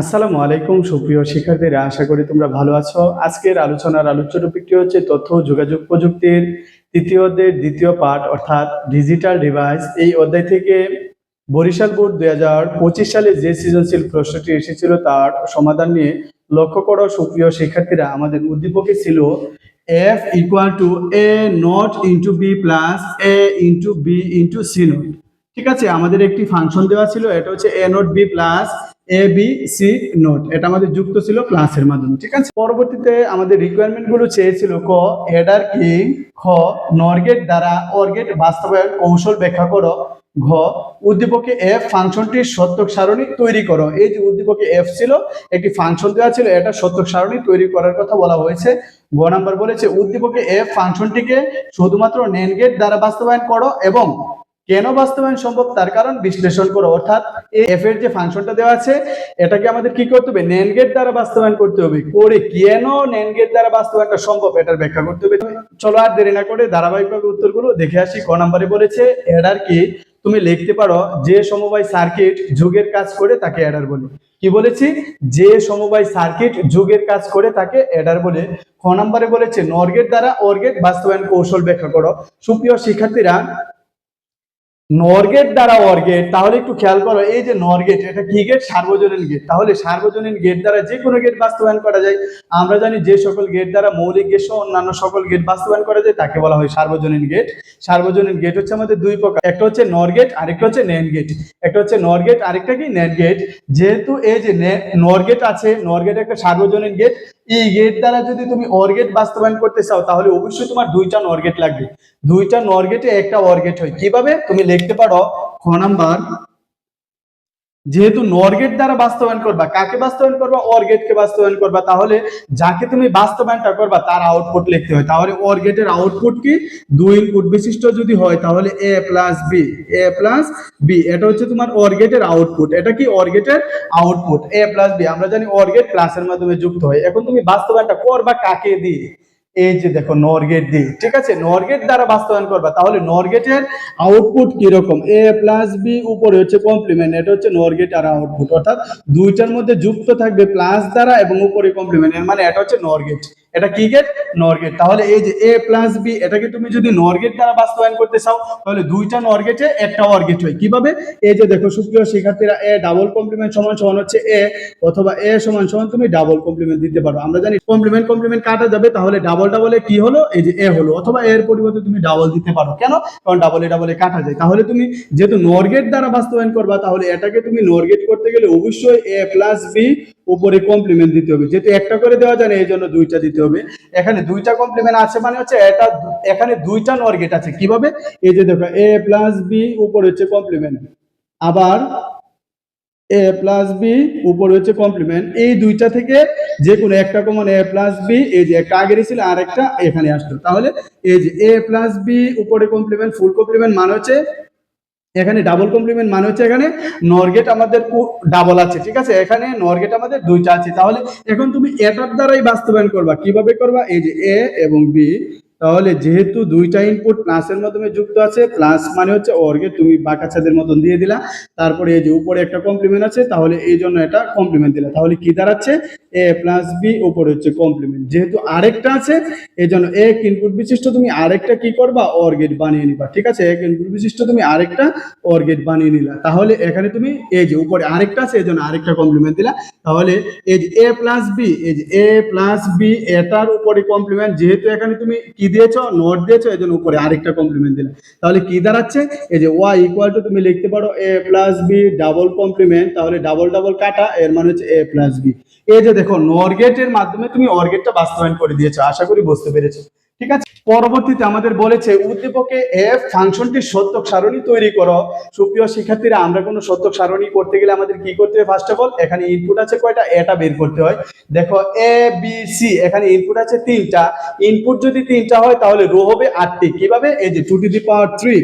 আসসালামু আলাইকুম, সুপ্রিয় শিক্ষার্থীরা, আশা করি তোমরা ভালো আছো। আজকের আলোচনার আলোচ্য টপিকটি হচ্ছে তথ্য যোগাযোগ প্রযুক্তির তৃতীয় অধ্যায়ের দ্বিতীয় পাঠ, অর্থাৎ ডিজিটাল ডিভাইস। এই অধ্যায় থেকে বরিশাল বোর্ড দুই হাজার পঁচিশ সালে যে সৃজনশীল প্রশ্নটি এসেছিল, তার সমাধান নিয়ে লক্ষ্য করো, সুপ্রিয় শিক্ষার্থীরা, আমাদের উদ্দীপকে ছিল F equal to A not into B plus A into B into C not ঠিক আছে, আমাদের একটি ফাংশন দেওয়া ছিল, এটা হচ্ছে A not B plus A B C not এটা আমাদের যুক্ত ছিল ক্লাসের মাধ্যমে, ঠিক আছে? পরবর্তীতে আমাদের রিকোয়ারমেন্টগুলো চেয়েছিল ক হেডার কি খ নরগেট দ্বারা অর্গেট বাস্তবায়ন কৌশল ব্যাখ্যা করো, ঘ, উদ্দীপকে এফ ফাংশনটির সত্যক সারণী তৈরি করো। এই যে উদ্দীপকে এফ ছিল, একটি ফাংশন দেওয়া ছিল, এটা সত্যক সারণী তৈরি করার কথা বলা হয়েছে। গ নাম্বার বলেছে, উদ্দীপকে এফ ফাংশনটিকে শুধুমাত্র নেন গেট দ্বারা বাস্তবায়ন করো এবং কেন বাস্তবায়ন সম্ভব? তার কারণ বিশ্লেষণ করো। অর্থাৎ এই এফ এর যে ফাংশনটা দেওয়া আছে, এটাকে আমাদের কি করতে হবে? নেন গেট দ্বারা বাস্তবায়ন করতে হবে। করে কেন নেন গেট দ্বারা বাস্তবায়নটা সম্ভব? এটার ব্যাখ্যা করতে হবে। চলো আর দেরি না করে ধারাবাহিকভাবে উত্তরগুলো দেখে আসি। ক নম্বরে বলেছে এডার কি তুমি লিখতে পারো যে সমবায় সার্কিট যুগের কাজ করে, তাকে এডার বলে। কি বলেছি? যে সমবায় সার্কিট যুগের কাজ করে, তাকে এডার বলে। খ নম্বরে বলেছে নরগেট দ্বারা অর্গেট বাস্তবায়ন কৌশল ব্যাখ্যা করো। সুপ্রিয় শিক্ষার্থীরা নরগেট দ্বারা অর্গেট, তাহলে একটু খেয়াল করো, এই যে নরগেট, এটা কি গেট? সার্বজনীন গেট। তাহলে সার্বজনীন গেট দ্বারা যে কোনো গেট বাস্তবায়ন করা যায়। আমরা জানি যে সকল গেট দ্বারা মৌলিক গেট সহ অন্যান্য সকল গেট বাস্তবায়ন করা যায়, তাকে বলা হয় সার্বজনীন গেট। সার্বজনীন গেট হচ্ছে আমাদের দুই প্রকার। একটা হচ্ছে নর গেট আরেকটা হচ্ছে নেন গেট। একটা হচ্ছে নর গেট আরেকটা কি? নেন গেট। যেহেতু এই যে নর গেট আছে নর গেট একটা সার্বজনীন গেট। এই গেট দ্বারা যদি তুমি অর্গেট বাস্তবায়ন করতে চাও, তাহলে অবশ্যই তোমার দুইটা নরগেট লাগবে। দুইটা নরগেটে একটা অর্গেট হয়। কীভাবে? তুমি লিখতে পারো, খ নাম্বার যেহেতু নরগেট দ্বারা বাস্তবায়ন করবা, কাকে বাস্তবায়ন করবা? অর্গেটকে বাস্তবায়ন করবা। তাহলে যাকে তুমি বাস্তবায়নটা করবা, তার আউটপুট লিখতে হয়। তাহলে অর্গেটের আউটপুট কি? দুই ইনপুট বিশিষ্ট যদি হয়, তাহলে A plus B A plus B এটা হচ্ছে তোমার অর্গেটের আউটপুট এটা কি অর্গেটের আউটপুট এ প্লাস বি আমরা জানি অর্গেট ক্লাসের মাধ্যমে যুক্ত হয়। এখন তুমি বাস্তবায়নটা করবা কাকে দিয়ে? এই যে দেখো নরগেট দিয়ে, ঠিক আছে? নরগেট দ্বারা বাস্তবায়ন করবা। তাহলে নরগেটের আউটপুট কীরকম? এ প্লাস বি উপরে হচ্ছে কমপ্লিমেন্ট এটা হচ্ছে নরগেট আর আউটপুট অর্থাৎ দুইটার মধ্যে যুক্ত থাকবে প্লাস দ্বারা এবং উপরে কমপ্লিমেন্ট এর মানে এটা হচ্ছে নরগেট এটা কি গেট নরগেট তাহলে এই যে এ প্লাস বি এটাকে তুমি যদি নরগেট দ্বারা বাস্তবায়ন করতে চাও, তাহলে দুইটা নরগেটে একটা অর্গেট হয়। কীভাবে? এই যে দেখো, সুপ্রিয় শিক্ষার্থীরা এ ডাবল কমপ্লিমেন্ট সমান সমান হচ্ছে এ অথবা এ সমান সমান তুমি ডাবল কমপ্লিমেন্ট দিতে পারো। আমরা জানি কমপ্লিমেন্ট কমপ্লিমেন্ট কাটা যাবে, তাহলে ডাবল ডাবলে কি হলো? এই যে এ হলো। অথবা এর পরিবর্তে তুমি ডাবল দিতে পারো। কেন? কারণ ডাবলে ডাবলে কাটা যায়। তাহলে তুমি যেহেতু নরগেট দ্বারা বাস্তবায়ন করবা, তাহলে এটাকে তুমি নরগেট করতে গেলে অবশ্যই এ প্লাস বি উপরে কমপ্লিমেন্ট দিতে হবে। যেহেতু একটা করে দেওয়া যায় না, এই জন্য দুইটা দিতে হবে। এখানে দুইটা কমপ্লিমেন্ট আছে মানে হচ্ছে এটা এখানে দুইটা নরগেট আছে। কীভাবে? এই যে দেখো এ প্লাস বি উপরে হচ্ছে কমপ্লিমেন্ট আবার এ প্লাস বি উপরে হচ্ছে কমপ্লিমেন্ট এই দুইটা থেকে যে কোনো একটা কমন এ প্লাস বি এই যে একটা আগে ছিল আর একটা এখানে আসতো তাহলে এই যে এ প্লাস বি উপরে কমপ্লিমেন্ট ফুল কমপ্লিমেন্ট মানে হচ্ছে এখানে ডাবল কমপ্লিমেন্ট মানে হচ্ছে এখানে নরগেট আমাদের ডাবল আছে, ঠিক আছে? এখানে নরগেট আমাদের দুইটা আছে। তাহলে এখন তুমি এটার দ্বারাই বাস্তবায়ন করবা। কীভাবে করবা? এই যে এ এবং বি তাহলে যেহেতু দুইটা ইনপুট প্লাসের মাধ্যমে যুক্ত আছে প্লাস মানে হচ্ছে অর্গেট তুমি বাকাচ্ছাদের মতন দিয়ে দিলা। তারপরে এই যে উপরে একটা কমপ্লিমেন্ট আছে, তাহলে এই জন্য এটা কমপ্লিমেন্ট দিলা। তাহলে কি দাঁড়াচ্ছে? এ প্লাস বি উপরে হচ্ছে কমপ্লিমেন্ট যেহেতু আরেকটা আছে, এই জন্য এক ইনপুট বিশিষ্ট তুমি আরেকটা কি করবা? অর্গেট বানিয়ে নিবা। ঠিক আছে? এক ইনপুট বিশিষ্ট তুমি আরেকটা অর্গেট বানিয়ে নিলা। তাহলে এখানে তুমি এই যে উপরে আরেকটা আছে, এই জন্য আরেকটা কমপ্লিমেন্ট দিলা। তাহলে এই যে এ প্লাস বি এই যে এ প্লাস বি এটার উপরে কমপ্লিমেন্ট যেহেতু এখানে তুমি কি দিয়েছ? নোট দিয়েছ, এই জন্য উপরে আরেকটা কমপ্লিমেন্ট দিলে তাহলে কি দাঁড়াচ্ছে? এই যে ওয়াই ইকুয়াল টু তুমি লিখতে পারো A plus B double complement তাহলে ডাবল ডাবল কাটা, এর মানে হচ্ছে এ প্লাস বি এই যে দেখো নরগেটের মাধ্যমে তুমি অর্গেটটা বাস্তবায়ন করে দিয়েছ, আশা করি বুঝতে পেরেছ। ঠিক আছে? পরবর্তীতে আমাদের বলেছে, উদ্দীপকে এফ ফাংশনটি সত্যক সারণী তৈরি করো। সুপ্রিয় শিক্ষার্থীরা, আমরা কোনো সত্যক সারণী করতে গেলে আমাদের কি করতে হয় ফার্স্ট অফ অল এখানে ইনপুট আছে কয়টা? এটা বের করতে হয়। দেখো এ বি সি এখানে ইনপুট আছে তিনটা। ইনপুট যদি তিনটা হয়, তাহলে রো হবে আটটি। কীভাবে? এই যে two to the power three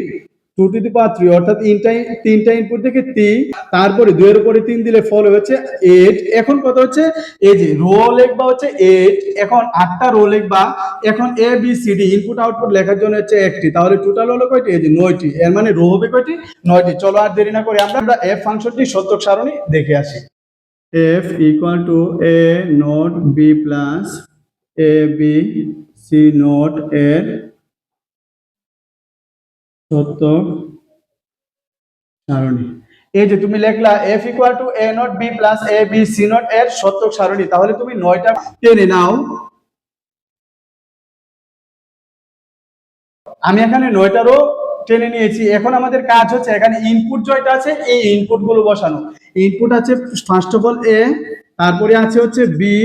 two to the power three অর্থাৎ তিনটা তিনটা ইনপুট থেকে তিন তারপরে দুইয়ের উপরে তিন দিলে ফল হচ্ছে এইট এখন কত হচ্ছে? এই যে রো লিখবা হচ্ছে এইট এখন আটটা রো লিখবা, এখন A B C D input output লেখার জন্য হচ্ছে একটি, তাহলে টোটাল হলো কয়টি? এই যে নয়টি, এর মানে রো হবে কয়টি? নয়টি, চলো আর দেরি না করে আমরা এফ ফাংশনটি সত্যক সারণী দেখে আসি। F equal to A not B plus A B C not এর সত্য সারণী। এই যে তুমি লিখলা F equal to A not B plus A B C not এর সত্যক সারণী, তাহলে তুমি নয়টা টেনে নাও। আমি এখানে নয়টারও টেনে নিয়েছি। এখন আমাদের কাজ হচ্ছে এখানে ইনপুট জয়টা আছে, এই ইনপুটগুলো বসানো। ইনপুট আছে ফার্স্ট অফ অল এ তারপরে আছে হচ্ছে বি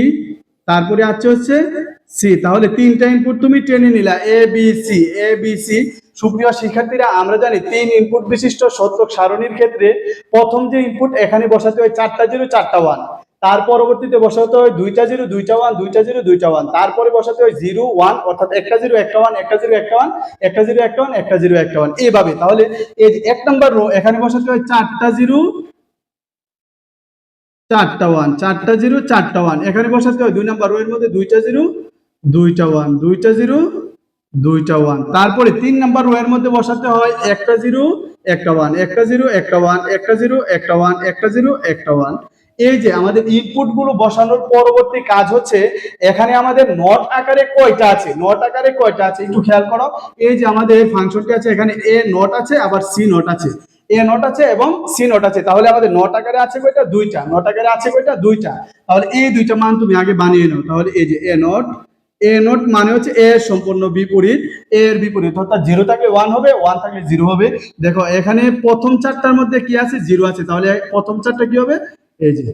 তারপরে আছে হচ্ছে সি তাহলে তিনটা ইনপুট তুমি টেনে নিলা A B C A B C সুপ্রিয় শিক্ষার্থীরা, আমরা জানি তিন ইনপুট বিশিষ্ট সত্যক সারণীর ক্ষেত্রে প্রথম যে ইনপুট এখানে বসাতে হয় চারটা জিরো, চারটা ওয়ান তার পরবর্তীতে বসাতে হয় দুইটা জিরো, দুইটা ওয়ান দুইটা জিরো, দুইটা ওয়ান তারপরে বসাতে হয় জিরো ওয়ান অর্থাৎ একটা জিরো, একটা ওয়ান একটা জিরো, একটা ওয়ান একটা জিরো, একটা ওয়ান একটা জিরো, একটা ওয়ান এইভাবে। তাহলে এই এক নম্বর রো এখানে বসাতে হয় চারটা জিরো, চারটা ওয়ান চারটা জিরো, চারটা ওয়ান এখানে বসাতে হয় দুই নম্বর রো এর মধ্যে দুইটা জিরো, দুইটা ওয়ান দুইটা জিরো দুইটা ওয়ান তারপরে তিন নাম্বার রো এর মধ্যে বসাতে হয় একটা জিরো একটা ওয়ান একটা জিরো একটা ওয়ান একটা জিরো একটা ওয়ান একটা জিরো একটা ওয়ান এই যে আমাদের ইনপুটগুলো বসানোর পরবর্তী কাজ হচ্ছে, এখানে আমাদের নট আকারে কয়টা আছে? নট আকারে কয়টা আছে? একটু খেয়াল করো। এই যে আমাদের ফাংশনটি আছে, এখানে এ নট আছে, আবার সি নট আছে। এ নট আছে এবং সি নট আছে। তাহলে আমাদের নট আকারে আছে কয়টা? দুইটা। নট আকারে আছে কয়টা? দুইটা। তাহলে এই দুইটা মান তুমি আগে বানিয়ে নাও। তাহলে এই যে এ নট এ নোট মানে হচ্ছে এ এর সম্পূর্ণ বিপরীত এর বিপরীত। অর্থাৎ জিরো থাকলে ওয়ান হবে ওয়ান থাকলে জিরো হবে। দেখো, এখানে প্রথম চারটার মধ্যে কি আছে? জিরো আছে। তাহলে প্রথম চারটা কি হবে? এই যে,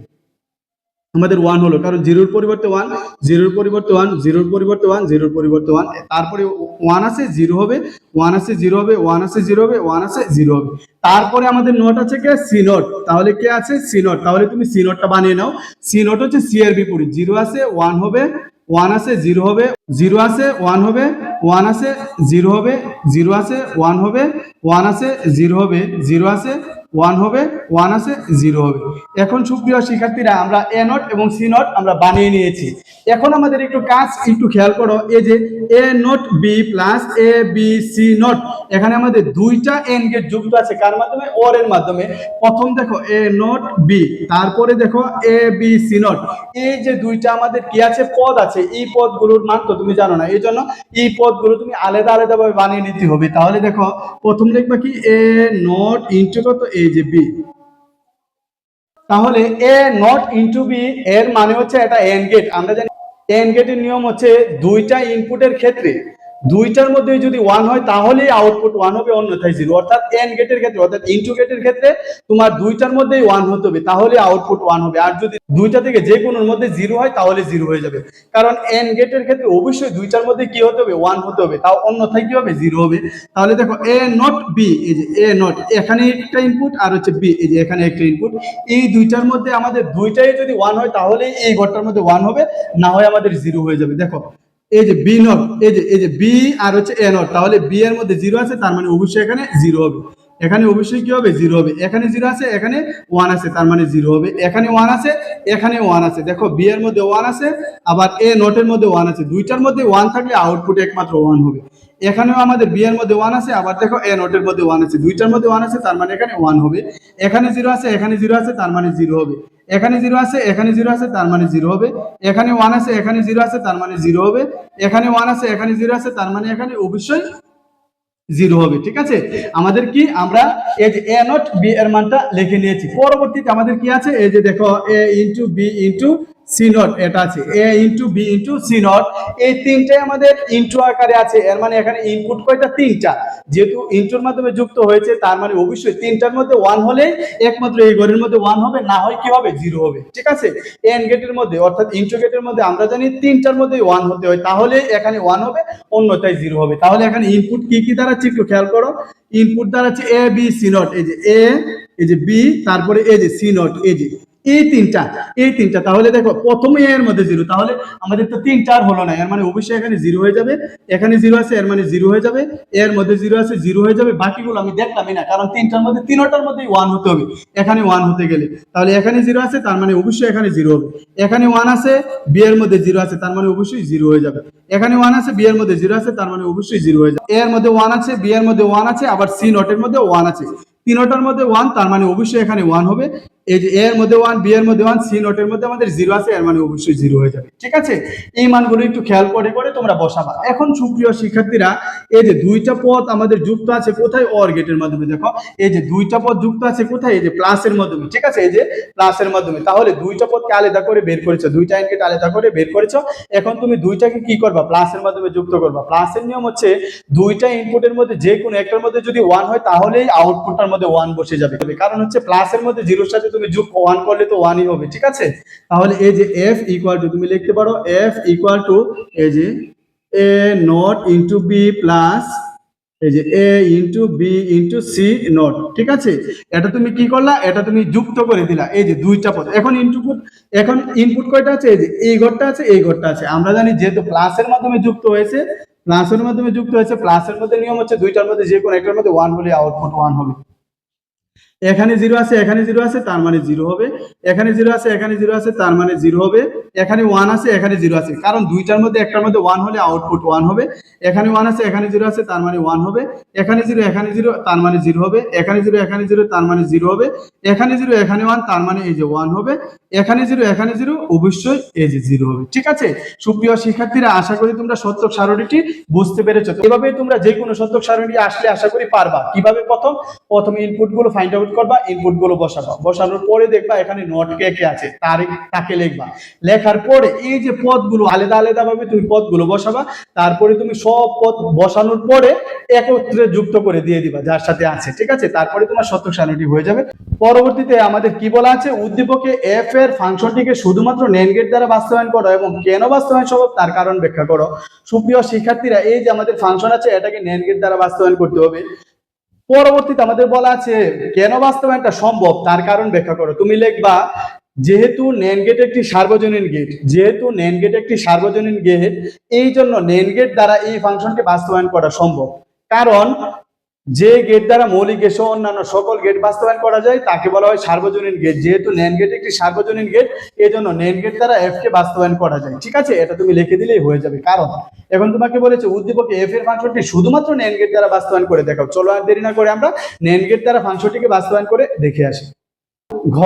আমাদের ওয়ান হলো। কারণ জিরোর পরিবর্তে ওয়ান জিরোর পরিবর্তে ওয়ান জিরোর পরিবর্তে ওয়ান জিরোর পরিবর্তে ওয়ান তারপরে ওয়ান আছে জিরো হবে। ওয়ান আছে জিরো হবে। ওয়ান আছে জিরো হবে। ওয়ান আছে জিরো হবে। তারপরে আমাদের নোট আছে কে? সি নোট তাহলে কে আছে? সি নোট তাহলে তুমি সি নোটটা বানিয়ে নাও। সি নোট হচ্ছে সি এর বিপরীত। জিরো আছে ওয়ান হবে। ওয়ান আছে, জিরো হবে, জিরো আছে, ওয়ান হবে, ওয়ান আছে, জিরো হবে, জিরো আছে, ওয়ান হবে, ওয়ান আছে, জিরো হবে, জিরো আছে ওয়ান হবে ওয়ান আছে জিরো হবে। এখন সুপ্রিয় শিক্ষার্থীরা, আমরা এ নট এবং সি নট আমরা বানিয়ে নিয়েছি। এখন আমাদের একটু কাজ, একটু খেয়াল করো, এই যে A not B plus A B C not এখানে আমাদের দুইটা এন গেট যুক্ত আছে। কার মাধ্যমে? ওর এর মাধ্যমে। প্রথম দেখো এ নট বি তারপরে দেখো এ বি সি নট এই যে দুইটা আমাদের কি আছে? পদ আছে। এই পদগুলোর মান তো তুমি জানো না। এই জন্য এই পদগুলো তুমি আলাদা আলাদা ভাবে বানিয়ে নিতে হবে। তাহলে দেখো, প্রথম লিখবা কি? এ নট ইন্টু কত? যে বি তাহলে এ নট ইন্টু বি এর মানে হচ্ছে এটা এন গেট আমরা জানি এন গেটের নিয়ম হচ্ছে দুইটা ইনপুটের ক্ষেত্রে দুইটার মধ্যে যদি ওয়ান হয়, তাহলেই আউটপুট ওয়ান হবে, অন্যথায় জিরো অর্থাৎ এন গেটের ক্ষেত্রে, অর্থাৎ ইনটু গেটের ক্ষেত্রে তোমার দুইটার মধ্যেই ওয়ান হতে হবে তাহলে আউটপুট ওয়ান হবে। আর যদি দুইটা থেকে যে কোনোর মধ্যে জিরো হয়, তাহলে জিরো হয়ে যাবে। কারণ এন গেটের ক্ষেত্রে অবশ্যই দুইটার মধ্যে কি হতে হবে? ওয়ান হতে হবে। তাও অন্যথায় কি হবে? জিরো হবে। তাহলে দেখো এ নট বি এই যে এ নট এখানে একটা ইনপুট আর হচ্ছে বি এই যে এখানে একটা ইনপুট এই দুইটার মধ্যে আমাদের দুইটাই যদি ওয়ান হয় তাহলে এই ঘরটার মধ্যে ওয়ান হবে, না হয় আমাদের জিরো হয়ে যাবে। দেখো এই যে বি নট এই যে এই যে বি আর হচ্ছে এ নট তাহলে বি এর মধ্যে জিরো আছে, তার মানে অবশ্যই এখানে জিরো হবে। এখানে অবশ্যই কি হবে? জিরো হবে। এখানে জিরো আছে, এখানে ওয়ান আছে, তার মানে জিরো হবে। এখানে ওয়ান আছে, এখানে ওয়ান আছে। দেখো বি এর মধ্যে ওয়ান আছে, আবার এ নটের মধ্যে ওয়ান আছে। দুইটার মধ্যে ওয়ান থাকলে আউটপুট একমাত্র ওয়ান হবে। এখানেও আমাদের বি এর মধ্যে ওয়ান আছে, আবার দেখো এ নোটের মধ্যে ওয়ান আছে। দুইটার মধ্যে ওয়ান আছে, তার মানে এখানে ওয়ান হবে। এখানে জিরো আছে, এখানে জিরো আছে, তার মানে জিরো হবে। এখানে জিরো আছে, এখানে জিরো আছে, তার মানে জিরো হবে। এখানে ওয়ান আছে, এখানে জিরো আছে, তার মানে জিরো হবে। এখানে ওয়ান আছে, এখানে জিরো আছে, তার মানে এখানে অবশ্যই জিরো হবে, ঠিক আছে? আমাদের কি, আমরা এই যে এ নট বি এর মানটা লিখে নিয়েছি। পরবর্তীতে আমাদের কি আছে? এই যে দেখো A into B into C not এটা আছে। A into B into C not. এই তিনটাই আমাদের ইন্টু আকারে আছে। এর মানে এখানে ইনপুট কয়টা? তিনটা। যেহেতু ইন্টুর মাধ্যমে যুক্ত হয়েছে, তার মানে অবশ্যই তিনটার মধ্যে ওয়ান হলে একমাত্র এই ঘরের মধ্যে ওয়ান হবে, না হয় কি হবে? জিরো হবে। ঠিক আছে? এন গেটের মধ্যে, অর্থাৎ ইন্টু গেটের মধ্যে আমরা জানি তিনটার মধ্যে ওয়ান হতে হয়। তাহলে এখানে ওয়ান হবে, অন্যথায় জিরো হবে। তাহলে এখানে ইনপুট কি কি দাঁড়াচ্ছে একটু খেয়াল করো। ইনপুট দাঁড়াচ্ছে এ বি সি নট। এই যে এ এই যে বি তারপরে এই যে সি নট। এই যে এই তিনটা এই তিনটা। তাহলে দেখো, প্রথমে এর মধ্যে জিরো তাহলে আমাদের তো তিনটা আর হলো না। এর মানে অবশ্যই এখানে জিরো হয়ে যাবে। এখানে জিরো আছে, এর মানে জিরো হয়ে যাবে। এর মধ্যে জিরো আছে জিরো হয়ে যাবে। বাকিগুলো আমি দেখলামই না, কারণ তিনটার মধ্যে তিনটার মধ্যে ওয়ান হতে হবে। এখানে ওয়ান হতে গেলে। তাহলে এখানে জিরো আছে, তার মানে অবশ্যই এখানে জিরো হবে। এখানে ওয়ান আছে বি এর মধ্যে জিরো আছে, তার মানে অবশ্যই জিরো হয়ে যাবে। এখানে ওয়ান আছে বি এর মধ্যে জিরো আছে, তার মানে অবশ্যই জিরো হয়ে যাবে। এর মধ্যে ওয়ান আছে বি এর মধ্যে ওয়ান আছে, আবার সি নটের মধ্যে ওয়ান আছে। তিনটার মধ্যে ওয়ান তার মানে অবশ্যই এখানে ওয়ান হবে। এই যে এর মধ্যে ওয়ান বি এর মধ্যে ওয়ান সি নোটের মধ্যে আমাদের জিরো আছে, এর মানে অবশ্যই জিরো হয়ে যাবে। ঠিক আছে? এই মানগুলো একটু খেয়াল করে করে তোমরা বসাবা। এখন সুপ্রিয় শিক্ষার্থীরা, এই যে দুইটা পদ আমাদের যুক্ত আছে কোথায়? অর গেটের মাধ্যমে, দেখো। এই যে দুইটা পদ যুক্ত আছে কোথায়? এই যে প্লাসের মাধ্যমে, ঠিক আছে? এই যে প্লাসের মাধ্যমে। তাহলে দুইটা পদকে আলাদা করে বের করেছ, দুইটা ইনকেট আলাদা করে বের করেছ। এখন তুমি দুইটাকে কি করবা? প্লাসের মাধ্যমে যুক্ত করবা। প্লাসের নিয়ম হচ্ছে দুইটা ইনপুটের মধ্যে যে কোনো একটার মধ্যে যদি ওয়ান হয়, তাহলেই আউটপুটটার মধ্যে ওয়ান বসে যাবে। কারণ হচ্ছে প্লাসের মধ্যে জিরোর সাথে তুমি যোগ ওয়ান করলে তো ওয়ানই হবে, ঠিক আছে? তাহলে এই যে এফ ইকুয়াল টু তুমি লিখতে পারো এফ ইকুয়াল টু এই যে A not into B plus এই যে A into B into C not ঠিক আছে? এটা তুমি কি করলা? এটা তুমি যুক্ত করে দিলা, এই যে দুইটা পদ। এখন ইনপুট এখন ইনপুট কয়টা আছে? এই যে এই ঘরটা আছে, এই ঘরটা আছে। আমরা জানি যেহেতু প্লাসের মাধ্যমে যুক্ত হয়েছে প্লাসের মাধ্যমে যুক্ত হয়েছে প্লাসের মধ্যে নিয়ম হচ্ছে দুইটার মধ্যে যে কোনো একটার মধ্যে ওয়ান হলে আউটপুট ওয়ান হবে। এখানে জিরো আছে এখানে জিরো আছে তার মানে জিরো হবে। এখানে জিরো আছে, এখানে জিরো আছে, তার মানে জিরো হবে। এখানে ওয়ান আছে, এখানে জিরো আছে। কারণ দুইটার মধ্যে, একটার মধ্যে ওয়ান হলে আউটপুট ওয়ান হবে। এখানে ওয়ান আছে, এখানে জিরো আছে, তার মানে ওয়ান হবে। এখানে জিরো এখানে জিরো তার মানে জিরো হবে। এখানে জিরো এখানে জিরো তার মানে জিরো হবে। এখানে জিরো এখানে ওয়ান তার মানে এই যে ওয়ান হবে। এখানে জিরো এখানে জিরো অবশ্যই এই যে জিরো হবে। ঠিক আছে? সুপ্রিয় শিক্ষার্থীরা, আশা করি তোমরা সত্যক সারণীটি বুঝতে পেরেছ। এভাবে তোমরা যে কোনো সত্যক সারণী আসলে আশা করি পারবা। কীভাবে? প্রথম, প্রথমে ইনপুটগুলো ফাইন্ড আউট করবা ইনপুটগুলো বসাবা। বসানোর পরে দেখবা এখানে নট কে কে আছে? তার তাকে লিখবা। লেখার পরে এই যে পদগুলো, আলাদা আলাদা ভাবে তুমি পদগুলো বসাবা, তারপরে তুমি সব পদ বসানোর পরে একত্রে যুক্ত করে দিয়ে দিবা যার সাথে আছে, ঠিক আছে? তারপরে তোমার সত্যক সারণীটি হয়ে যাবে। পরবর্তীতে আমাদের কি বলা আছে? উদ্দীপকে এফ এর ফাংশনটিকে শুধুমাত্র নেন গেট দ্বারা বাস্তবায়ন করো এবং কেন বাস্তবায়ন সম্ভব তার কারণ ব্যাখ্যা করো। সুপ্রিয় শিক্ষার্থীরা, এই যে আমাদের ফাংশন আছে, এটাকে নেন গেট দ্বারা বাস্তবায়ন করতে হবে। পরবর্তীতে আমাদের বলা আছে, কেন বাস্তবায়নটা সম্ভব? তার কারণ ব্যাখ্যা করো। তুমি লিখবা, যেহেতু নেন গেট একটি সার্বজনীন গেট যেহেতু নেন গেট একটি সার্বজনীন গেট এই জন্য নেন গেট দ্বারা এই ফাংশনকে বাস্তবায়ন করা সম্ভব। কারণ যে গেট দ্বারা মৌলিক সহ অন্যান্য সকল গেট বাস্তবায়ন করা যায়, তাকে বলা হয় সার্বজনীন গেট যেহেতু নেন গেট একটি সার্বজনীন গেট এই জন্য নেন গেট দ্বারা এফ কে বাস্তবায়ন করা যায়। ঠিক আছে? এটা তুমি লিখে দিলেই হয়ে যাবে, কারণ এখন তোমাকে বলেছে, উদ্দীপকে এফ এর ফাংশনটি শুধুমাত্র নেন গেট দ্বারা বাস্তবায়ন করে দেখাও। চলো আর দেরি না করে আমরা নেন গেট দ্বারা ফাংশনটিকে বাস্তবায়ন করে দেখে আসি। ঘ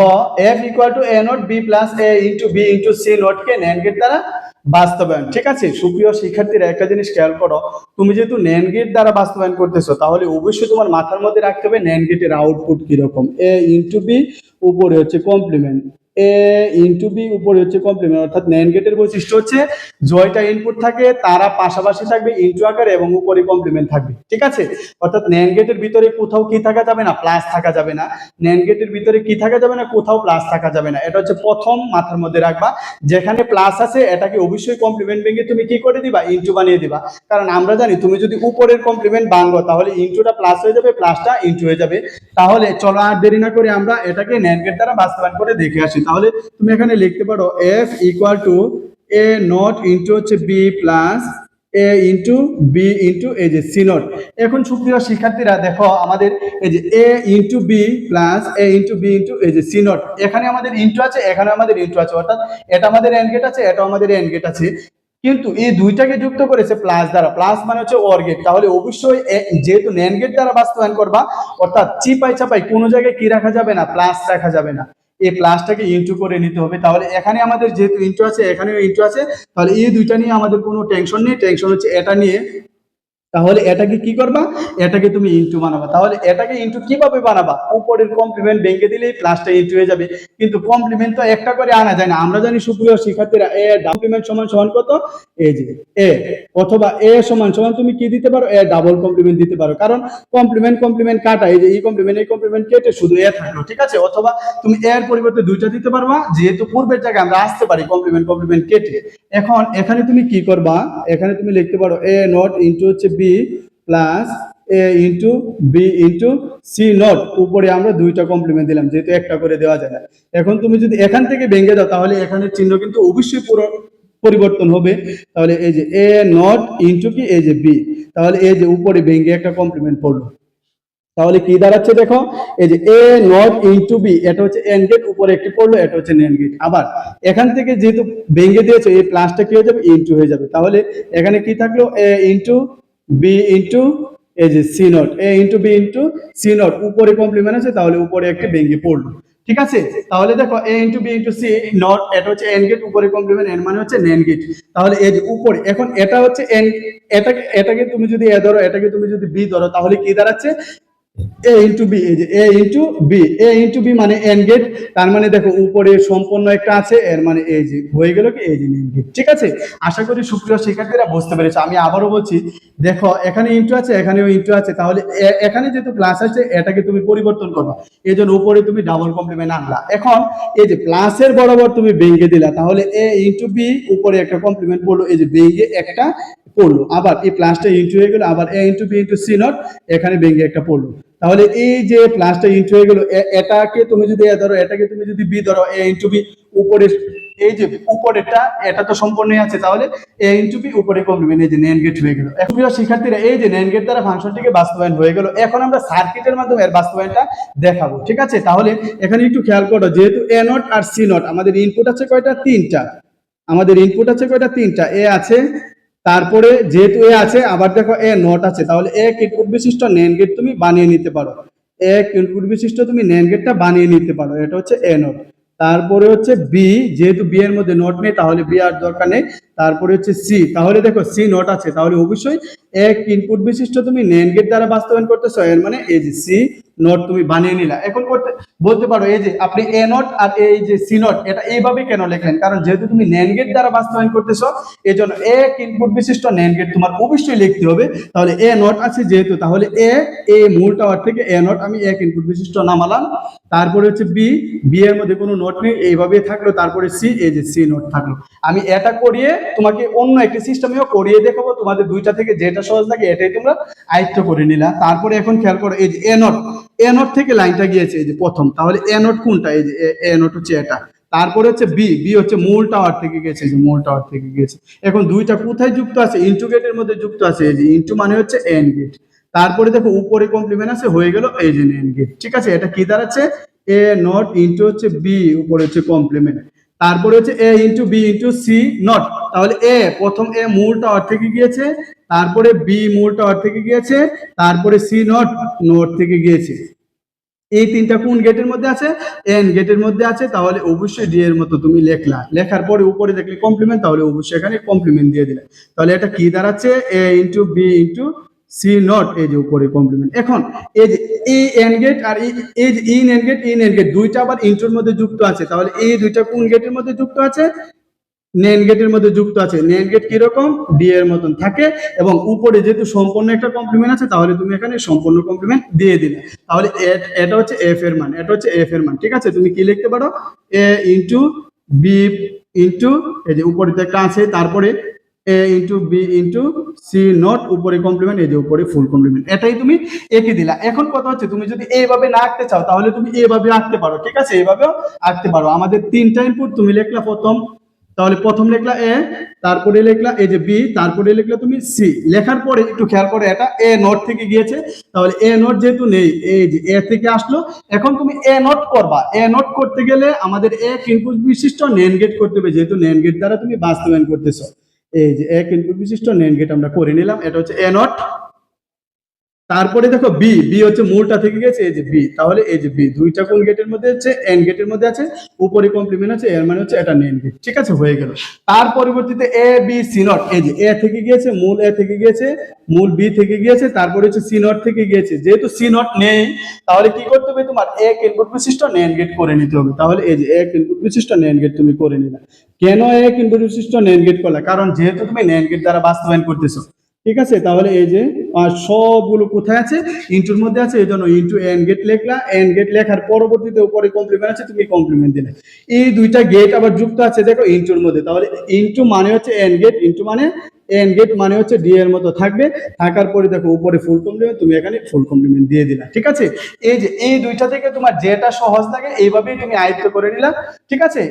F equal to A not B plus A into B into C not K NAND gate দ্বারা বাস্তবায়ন। ঠিক আছে, সুপ্রিয় শিক্ষার্থীরা, একটা জিনিস খেয়াল করো, তুমি যেহেতু ন্যান গেট দ্বারা বাস্তবায়ন করতেছো, তাহলে অবশ্যই তোমার মাথার মধ্যে রাখতে হবে ন্যান গেটের আউটপুট কীরকম? এ ইন্টু বি উপরে হচ্ছে কমপ্লিমেন্ট এ ইন্টু বি উপরে হচ্ছে কমপ্লিমেন্ট অর্থাৎ নেন গেটের বৈশিষ্ট্য হচ্ছে জয়টা ইনপুট থাকে, তারা পাশাপাশি থাকবে ইন্টু আকারে এবং উপরে কমপ্লিমেন্ট থাকবে, ঠিক আছে? অর্থাৎ নেন গেটের ভিতরে কোথাও কি থাকা যাবে না প্লাস থাকা যাবে না। নেন গেটের ভিতরে কি থাকা যাবে না, কোথাও প্লাস থাকা যাবে না। এটা হচ্ছে প্রথম মাথার মধ্যে রাখবা। যেখানে প্লাস আছে, এটাকে অবশ্যই কমপ্লিমেন্ট ভেঙে তুমি কি করে দিবা? ইন্টু বানিয়ে দিবা। কারণ আমরা জানি, তুমি যদি উপরের কমপ্লিমেন্ট ভাঙো তাহলে ইন্টুটা প্লাস হয়ে যাবে প্লাসটা ইন্টু হয়ে যাবে। তাহলে চলো আর দেরি না করে আমরা এটাকে নেন গেট দ্বারা বাস্তবায়ন করে দেখে আসি। তাহলে তুমি এখানে লিখতে পারো F equal to A not into হচ্ছে B plus A into B into এই যে সি নট এখন সুপ্রিয় শিক্ষার্থীরা, দেখো আমাদের এই যে A into B plus A into B into এই যে সি নট এখানে আমাদের ইন্টু আছে এখানে আমাদের ইন্টু আছে। অর্থাৎ এটা আমাদের এন গেট আছে এটা আমাদের এন গেট আছে। কিন্তু এই দুইটাকে যুক্ত করেছে প্লাস দ্বারা। প্লাস মানে হচ্ছে অর গেট তাহলে অবশ্যই যেহেতু নেন গেট দ্বারা বাস্তবায়ন করবা, অর্থাৎ চিপাই চাপাই কোনো জায়গায় কি রাখা যাবে না প্লাস রাখা যাবে না। এই প্লাসটাকে ইন্টু করে নিতে হবে। তাহলে এখানে আমাদের যেহেতু ইন্টু আছে, এখানেও ইন্টু আছে, তাহলে এই দুইটা নিয়ে আমাদের কোনো টেনশন নেই। টেনশন হচ্ছে এটা নিয়ে তাহলে এটাকে কি করবা? এটাকে তুমি ইন্টু বানাবা। তাহলে এটাকে ইন্টু কীভাবে বানাবা? উপরের কমপ্লিমেন্ট ভেঙে দিলেই প্লাসটা ইন্টু হয়ে যাবে। কিন্তু কমপ্লিমেন্ট তো একটা করে আনা যায় না। আমরা জানি সুপ্রিয় শিক্ষার্থীরা, এ কমপ্লিমেন্ট সমান সমান কত? এই যে, এ অথবা এ সমান সমান তুমি কি দিতে পারো? এ ডাবল কমপ্লিমেন্ট দিতে পারো। কারণ কমপ্লিমেন্ট কমপ্লিমেন্ট কাটা, এই যে এই কমপ্লিমেন্ট এই কমপ্লিমেন্ট কেটে শুধু এ থাকল, ঠিক আছে? অথবা তুমি এর পরিবর্তে দুইটা দিতে পারবা, যেহেতু পূর্বের জায়গায় আমরা আসতে পারি কমপ্লিমেন্ট কমপ্লিমেন্ট কেটে। এখন এখানে তুমি কি করবা? এখানে তুমি লিখতে পারো, এ নট ইন্টু হচ্ছে B plus A into B into C not উপরে আমরা দুইটা কমপ্লিমেন্ট দিলাম, যেহেতু একটা করে দেওয়া যায় না। এখন তুমি যদি এখান থেকে ভেঙে দাও, তাহলে এখানে চিহ্ন কিন্তু অবশ্যই পুরো পরিবর্তন হবে। তাহলে এই যে এ নট ইন্টু কি? এই যে বি তাহলে এই যে উপরে ভেঙে একটা কমপ্লিমেন্ট পড়ল। তাহলে কি দাঁড়াচ্ছে দেখো? এই যে এ নট ইন্টু বি এটা হচ্ছে এন গেট উপরে একটি পড়ল, এটা হচ্ছে নেন গেট আবার এখান থেকে যেহেতু ভেঙে দিয়েছে, এই প্লাসটা কি হয়ে যাবে? ইন্টু হয়ে যাবে। তাহলে এখানে কি থাকল? এ ইন্টু বি ইন্টু এই যে C not A into B into C not উপরে কমপ্লিমেন্ট আছে তাহলে উপরে একটা ভেঙে পড়ল। ঠিক আছে? তাহলে দেখো A into B into C not এটা হচ্ছে এন গেট উপরে কমপ্লিমেন্ট এন মানে হচ্ছে নেন গেট তাহলে এই যে উপরে, এখন এটা হচ্ছে এন এটাকে এটাকে তুমি যদি এ ধরো, এটাকে তুমি যদি বি ধরো, তাহলে কি দাঁড়াচ্ছে? এ ইন্টু বি এই যে A into B A into B মানে এন গেট তার মানে দেখো উপরে সম্পূর্ণ একটা আছে, এর মানে এই যে হয়ে গেল কি? এই যে এন গেট ঠিক আছে? আশা করি সুপ্রিয় শিক্ষার্থীরা বুঝতে পেরেছে। আমি আবারও বলছি, দেখো এখানে ইন্টু আছে, এখানেও ইন্টু আছে, তাহলে এখানে যেহেতু প্লাস আছে এটাকে তুমি পরিবর্তন করবা। এই জন্য উপরে তুমি ডাবল কমপ্লিমেন্ট আনলা। এখন এই যে প্লাসের বরাবর তুমি ভেঙে দিলা, তাহলে এ ইন্টু বি উপরে একটা কমপ্লিমেন্ট পড়ল, এই যে ভেঙে একটা পড়ল। আবার এই প্লাসটা ইন্টু হয়ে গেল, আবার A into B into C not এখানে ভেঙে একটা পড়ল। তাহলে এই যে প্লাসটা ইন্টু হয়ে গেল এটাকে তুমি যদি এ ধরো, এটাকে তুমি যদি বি ধরো এ ইন্টু বি উপরে, এই যে উপরেটা এটা তো সম্পূর্ণই আছে, তাহলে এ ইন্টু বি উপরে কমপ্লিমেন্ট এই যে নেন গেট হয়ে গেল। এখন প্রিয় শিক্ষার্থীরা, এই যে নেন গেট দ্বারা ফাংশনটিকে বাস্তবায়ন হয়ে গেল, এখন আমরা সার্কিটের মাধ্যমে এর বাস্তবায়নটা দেখাবো, ঠিক আছে? তাহলে এখানে একটু খেয়াল করো, যেহেতু এ নট আর সি নট আমাদের ইনপুট আছে কয়টা? তিনটা। আমাদের ইনপুট আছে কয়টা? তিনটা। এ আছে তারপরে যেহেতু এ আছে, আবার দেখো এ নট আছে, তাহলে এক ইনপুট বিশিষ্ট নেন গেট তুমি বানিয়ে নিতে পারো। এক ইনপুট বিশিষ্ট তুমি নেন গেটটা বানিয়ে নিতে পারো, এটা হচ্ছে এ নট তারপরে হচ্ছে বি যেহেতু বি এর মধ্যে নট নেই, তাহলে বি আর দরকার নেই। তারপরে হচ্ছে সি। তাহলে দেখো সি নোট আছে। তাহলে অবশ্যই এক ইনপুট বিশিষ্ট তুমি নেন গেট দ্বারা বাস্তবায়ন করতেছো। এর মানে এই যে সি নোট তুমি বানিয়ে নিলা। এখন করতে বলতে পারো, এই যে আপনি এ নোট আর এই যে সি নোট এটা এইভাবে কেন লিখলেন? কারণ যেহেতু তুমি নেন গেট দ্বারা বাস্তবায়ন করতেছো এই জন্য এক ইনপুট বিশিষ্ট নেন গেট তোমার অবশ্যই লিখতে হবে। তাহলে এ নোট আছে যেহেতু, তাহলে এ এ মূল টাওয়ার থেকে এ নোট আমি এক ইনপুট বিশিষ্ট নামালাম। তারপরে হচ্ছে বি বি এর মধ্যে কোনো নোট নেই। এইভাবে থাকল। তারপরে সি এই যে সি নোট থাকল। আমি এটা করিয়ে তোমাকে অন্য একটি সিস্টেমেও করিয়ে দেখাবো। তোমাদের দুইটা থেকে যেটা সহজ লাগে, এটাই তোমরা আয়ত্ত করে নিলা। তারপরে এখন খেয়াল করো, এই যে এ নোট এ নোট থেকে লাইনটা গিয়েছে, এই যে প্রথম। তাহলে এ নোট কোনটা? এই যে এ নোট হচ্ছে এটা। তারপরে হচ্ছে বি বি হচ্ছে মূল টাওয়ার থেকে গেছে যে মূল টাওয়ার থেকে গেছে। এখন দুইটা কোথায় যুক্ত আছে? ইন্টু গেটের মধ্যে যুক্ত আছে, এই যে ইন্টু মানে হচ্ছে এন গেট তারপরে দেখো, উপরে কমপ্লিমেন্ট আছে, হয়ে গেল এই যে এন গেট ঠিক আছে? এটা কি দাঁড়াচ্ছে? এ নট ইন্টু হচ্ছে বি উপরে হচ্ছে কমপ্লিমেন্ট তারপরে হচ্ছে A into B into C not তাহলে এ প্রথম এ মূল টাওয়ার থেকে গিয়েছে, তারপরে বি মূল টাওয়ার থেকে গিয়েছে, তারপরে সি নট, নোট থেকে গিয়েছে। এই তিনটা কোন গেটের মধ্যে আছে? এন গেটের মধ্যে আছে, তাহলে অবশ্যই ডি এর মতো তুমি লেখলা। লেখার পরে উপরে দেখলে কমপ্লিমেন্ট তাহলে অবশ্যই এখানে কমপ্লিমেন্ট দিয়ে দিলে। তাহলে এটা কি দাঁড়াচ্ছে? A into B into C not, এই যে উপরে কমপ্লিমেন্ট এখন, এই যে এই এন গেট আর এই যে ইন এন গেট, ইন এন গেট, দুইটা আবার ইন্টুর মধ্যে যুক্ত আছে। তাহলে এই দুইটা কোন গেটের মধ্যে যুক্ত আছে? নেন গেটের মধ্যে যুক্ত আছে। নেন গেট কীরকম? ডি এর মতন থাকে এবং উপরে যেহেতু সম্পূর্ণ একটা কমপ্লিমেন্ট আছে, তাহলে তুমি এখানে সম্পূর্ণ কমপ্লিমেন্ট দিয়ে দিলে। তাহলে এটা হচ্ছে এফ এর মান, এটা হচ্ছে এফ এর মান, ঠিক আছে? তুমি কি লিখতে পারো? এ ইন্টু বি ইন্টু এই যে উপরে তো একটা আছে, তারপরে A into B into C not উপরে কমপ্লিমেন্ট এই যে উপরে ফুল কমপ্লিমেন্ট এটাই তুমি এঁকে দিলা। এখন কথা হচ্ছে, তুমি যদি এইভাবে না আঁকতে চাও, তাহলে তুমি এইভাবে আঁকতে পারো, ঠিক আছে? এইভাবেও আঁকতে পারো। আমাদের তিনটা ইনপুট তুমি লিখলা প্রথম তাহলে প্রথম লেখলা এ, তারপরে লিখলা এই যে বি, তারপরে লেখলা তুমি সি। লেখার পরে একটু খেয়াল করে এটা এ নোট থেকে গিয়েছে। তাহলে এ নোট যেহেতু নেই, এই যে এ থেকে আসলো, এখন তুমি এ নোট করবা। এ নোট করতে গেলে আমাদের এ ইনপুট বিশিষ্ট নেন গেট করতে হবে, যেহেতু নেন গেট দ্বারা তুমি বাস্তবায়ন করতেছো। এই যে এক ইনপুট বিশিষ্ট নেন গেট আমরা করে নিলাম, এটা হচ্ছে এ নট তারপরে দেখো বি বি হচ্ছে মূলটা থেকে গেছে, এই যে বি তাহলে এই যে বি দুইটা কোন গেটের মধ্যে হচ্ছে এন গেটের মধ্যে আছে, উপরে কমপ্লিমেন্ট আছে, এর মানে হচ্ছে এটা নেন গেট ঠিক আছে? হয়ে গেল। তার পরিবর্তিতে এ বি সি নট এই যে এ থেকে গিয়েছে, মূল এ থেকে গিয়েছে, মূল বি থেকে গিয়েছে, তারপরে হচ্ছে সি নট থেকে গিয়েছে, যেহেতু সি নট নেই, তাহলে কি করতে হবে তোমার? এক ইনপুট বিশিষ্ট নেন গেট করে নিতে হবে। তাহলে এই যে এক ইনপুট বিশিষ্ট নেন গেট তুমি করে নিলা। কেন এক ইনপুট বিশিষ্ট নেন গেট করলা? কারণ যেহেতু তুমি নেন গেট দ্বারা বাস্তবায়ন করতেছো ঠিক আছে? তাহলে এই যে সবগুলো কোথায় আছে? ইন্টুর মধ্যে আছে, এই জন্য ইন্টু এন গেট লেখলা। এন গেট লেখার পরবর্তীতে উপরে কমপ্লিমেন্ট আছে, তুমি কমপ্লিমেন্ট দিলে। এই দুইটা গেট আবার যুক্ত আছে, দেখো, ইন্টুর মধ্যে। তাহলে ইন্টু মানে হচ্ছে এন গেট ইন্টু মানে এন গেট মানে হচ্ছে ডি এর মতো থাকবে। থাকার পরে দেখো, উপরে ফুল কমপ্লিমেন্ট তুমি এখানে ফুল কমপ্লিমেন্ট দিয়ে দিলা, ঠিক আছে? এই যে, এই দুইটা থেকে তোমার যেটা সহজ লাগে এইভাবেই তুমি আয়ত্ত করে নিলা, ঠিক আছে?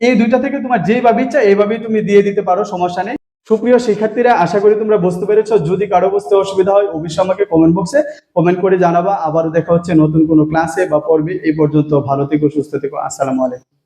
এই দুইটা থেকে তোমার যেভাবে ইচ্ছা, এইভাবেই তুমি দিয়ে দিতে পারো, সমস্যা নেই। সুপ্রিয় শিক্ষার্থীরা, আশা করি তোমরা বুঝতে পেরেছ। যদি কারও বুঝতে অসুবিধা হয়, অবশ্যই আমাকে কমেন্ট বক্সে কমেন্ট করে জানাবা। আবারও দেখা হচ্ছে নতুন কোনো ক্লাসে বা পর্বে। এই পর্যন্ত ভালো থেকো, সুস্থ থেকো। আসসালামু আলাইকুম।